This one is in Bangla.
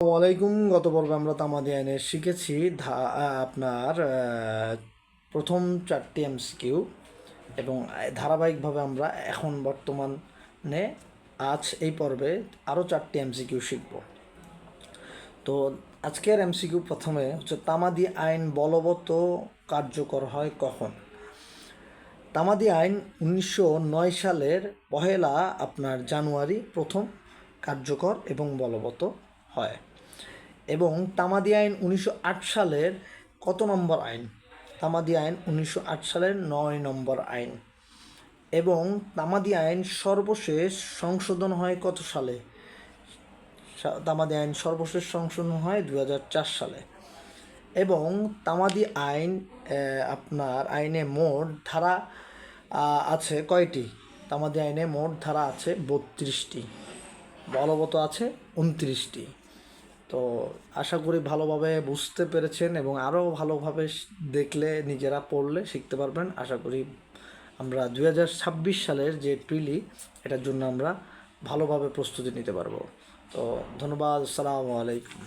ওয়ালাইকুম গত পর্বে আমরা তামাদি আইনে শিখেছি ধা- আপনার প্রথম চারটি এমসিকিউ এবং ধারাবাহিকভাবে আমরা এখন বর্তমানে আজ এই পর্বে আরও চারটি এমসিকিউ শিখব। তো আজকের এমসিকিউ প্রথমে হচ্ছে তামাদি আইন বলবৎ কার্যকর হয় কখন? তামাদি আইন উনিশশো নয় সালের পহেলা আপনার জানুয়ারি প্রথম কার্যকর এবং বলবৎ। হয়। এবং তামাদি আইন উনিশশো আট সালের কত নম্বর আইন? তামাদি আইন উনিশশো আট সালের নয় নম্বর আইন। এবং তামাদি আইন সর্বশেষ সংশোধন হয় কত সালে? তামাদি আইন সর্বশেষ সংশোধন হয় দু হাজার চার সালে। এবং তামাদি আইন আপনার আইনে মোট ধারা আছে কয়টি? তামাদি আইনে মোট ধারা আছে বত্রিশটি। বলবত আছে উনত্রিশটি। তো আশা করি ভালোভাবে বুঝতে পেরেছেন এবং আরও ভালোভাবে দেখলে নিজেরা পড়লে শিখতে পারবেন। আশা করি আমরা দু হাজার ছাব্বিশ সালের যে টুইলি এটার জন্য আমরা ভালোভাবে প্রস্তুতি নিতে পারব। তো ধন্যবাদ, আসসালামু আলাইকুম।